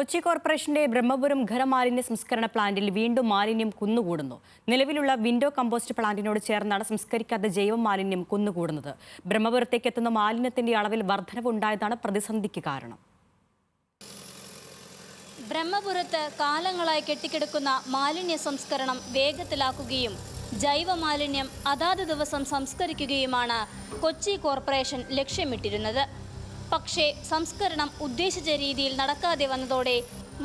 കൊച്ചി കോർപ്പറേഷന്റെ ബ്രഹ്മപുരം ഖരമാലിന്യ സംസ്കരണ പ്ലാന്റിൽ വീണ്ടും മാലിന്യം കുന്നുകൂടുന്നു. നിലവിലുള്ള വിൻഡോ കമ്പോസ്റ്റ് പ്ലാന്റിനോട് ചേർന്നാണ് സംസ്കരിക്കാത്ത ജൈവ മാലിന്യം കുന്നുകൂടുന്നത്. ബ്രഹ്മപുരത്തേക്ക് എത്തുന്ന മാലിന്യത്തിന്റെ അളവിൽ വർധനവുണ്ടായതാണ് പ്രതിസന്ധിക്ക് കാരണം. ബ്രഹ്മപുരത്ത് കാലങ്ങളായി കെട്ടിക്കിടക്കുന്ന മാലിന്യ സംസ്കരണം വേഗത്തിലാക്കുകയും ജൈവ മാലിന്യം അതാത് ദിവസം സംസ്കരിക്കുകയുമാണ് കൊച്ചി കോർപ്പറേഷൻ ലക്ഷ്യമിട്ടിരുന്നത്. പക്ഷേ സംസ്കരണം ഉദ്ദേശിച്ച രീതിയിൽ നടക്കാതെ വന്നതോടെ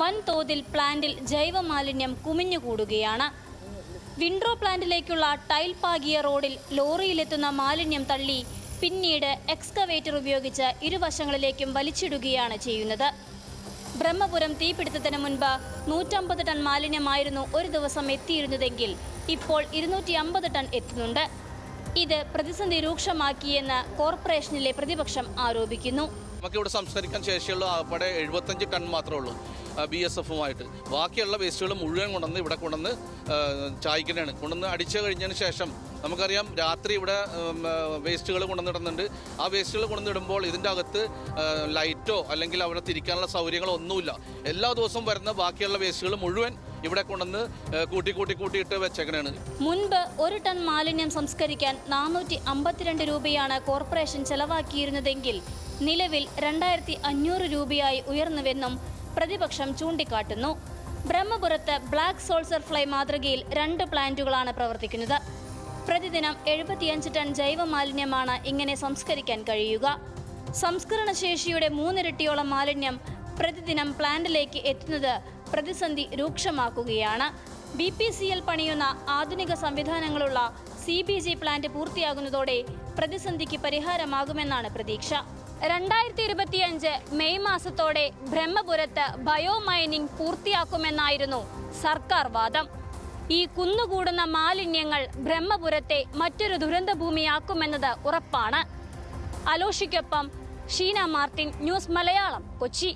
വൻതോതിൽ പ്ലാന്റിൽ ജൈവമാലിന്യം കുമിഞ്ഞുകൂടുകയാണ്. വിൻഡ്രോ പ്ലാന്റിലേക്കുള്ള ടൈൽ പാകിയ റോഡിൽ ലോറിയിലെത്തുന്ന മാലിന്യം തള്ളി പിന്നീട് എക്സ്കവേറ്റർ ഉപയോഗിച്ച് ഇരുവശങ്ങളിലേക്കും വലിച്ചിടുകയാണ് ചെയ്യുന്നത്. ബ്രഹ്മപുരം തീപിടുത്തത്തിന് മുൻപ് നൂറ്റമ്പത് ടൺ മാലിന്യമായിരുന്നു ഒരു ദിവസം എത്തിയിരുന്നതെങ്കിൽ ഇപ്പോൾ ഇരുന്നൂറ്റി ടൺ എത്തുന്നുണ്ട്. ഇത് പ്രതിസന്ധി രൂക്ഷമാക്കിയെന്ന് കോർപ്പറേഷനിലെ പ്രതിപക്ഷം ആരോപിക്കുന്നു. നമുക്കിവിടെ സംസ്കരിക്കാൻ ശേഷിയുള്ള ആകപ്പാടെ എഴുപത്തഞ്ച് ടൺ മാത്രമേ ഉള്ളൂ ബി എസ് എഫുമായിട്ട്. ബാക്കിയുള്ള വേസ്റ്റുകൾ മുഴുവൻ കൊണ്ടുവന്ന് ഇവിടെ കൊണ്ടുവന്ന് ചായ്ക്കുന്നതാണ് കൊണ്ടുവന്ന് അടിച്ചു കഴിഞ്ഞതിന് ശേഷം നമുക്കറിയാം രാത്രി ഇവിടെ വേസ്റ്റുകൾ കൊണ്ടുവന്നിടുന്നുണ്ട് ആ വേസ്റ്റുകൾ കൊണ്ടുവന്നിടുമ്പോൾ ഇതിന്റെ അകത്ത് ലൈറ്റോ അല്ലെങ്കിൽ അവിടെ തിരിക്കാനുള്ള സൗകര്യങ്ങളോ ഒന്നുമില്ല. എല്ലാ ദിവസവും വരുന്ന ബാക്കിയുള്ള വേസ്റ്റുകൾ മുഴുവൻ ഇവിടെ കൊണ്ടുവന്ന് കൂട്ടി കൂട്ടി കൂട്ടിയിട്ട് വെച്ചേക്കണാണ്. മുൻപ് ഒരു ടൺ മാലിന്യം സംസ്കരിക്കാൻ നാനൂറ്റി അമ്പത്തിരണ്ട് രൂപയാണ് കോർപ്പറേഷൻ ചെലവാക്കിയിരുന്നതെങ്കിൽ നിലവിൽ രണ്ടായിരത്തി അഞ്ഞൂറ് രൂപയായി ഉയർന്നുവെന്നും പ്രതിപക്ഷം ചൂണ്ടിക്കാട്ടുന്നു. ബ്രഹ്മപുരത്ത് ബ്ലാക്ക് സോൾസർ ഫ്ലൈ മാതൃകയിൽ രണ്ട് പ്ലാന്റുകളാണ് പ്രവർത്തിക്കുന്നത്. പ്രതിദിനം എഴുപത്തിയഞ്ച് ടൺ ജൈവ മാലിന്യമാണ് ഇങ്ങനെ സംസ്കരിക്കാൻ കഴിയുക. സംസ്കരണശേഷിയുടെ മൂന്നിരട്ടിയോളം മാലിന്യം പ്രതിദിനം പ്ലാന്റിലേക്ക് എത്തുന്നത് പ്രതിസന്ധി രൂക്ഷമാക്കുകയാണ്. ബി പി സി എൽ പണിയുന്ന ആധുനിക സംവിധാനങ്ങളുള്ള സി ബി ജി പ്ലാന്റ് പൂർത്തിയാകുന്നതോടെ പ്രതിസന്ധിക്ക് പരിഹാരമാകുമെന്നാണ് പ്രതീക്ഷ. രണ്ടായിരത്തി ഇരുപത്തിയഞ്ച് മെയ് മാസത്തോടെ ബ്രഹ്മപുരത്ത് ബയോ മൈനിംഗ് പൂർത്തിയാക്കുമെന്നായിരുന്നു സർക്കാർ വാദം. ഈ കുന്നുകൂടുന്ന മാലിന്യങ്ങൾ ബ്രഹ്മപുരത്തെ മറ്റൊരു ദുരന്ത ഭൂമിയാക്കുമെന്നത് ഉറപ്പാണ്. അലോഷിക്കൊപ്പം ഷീന മാർട്ടിൻ ന്യൂസ് മലയാളം കൊച്ചി.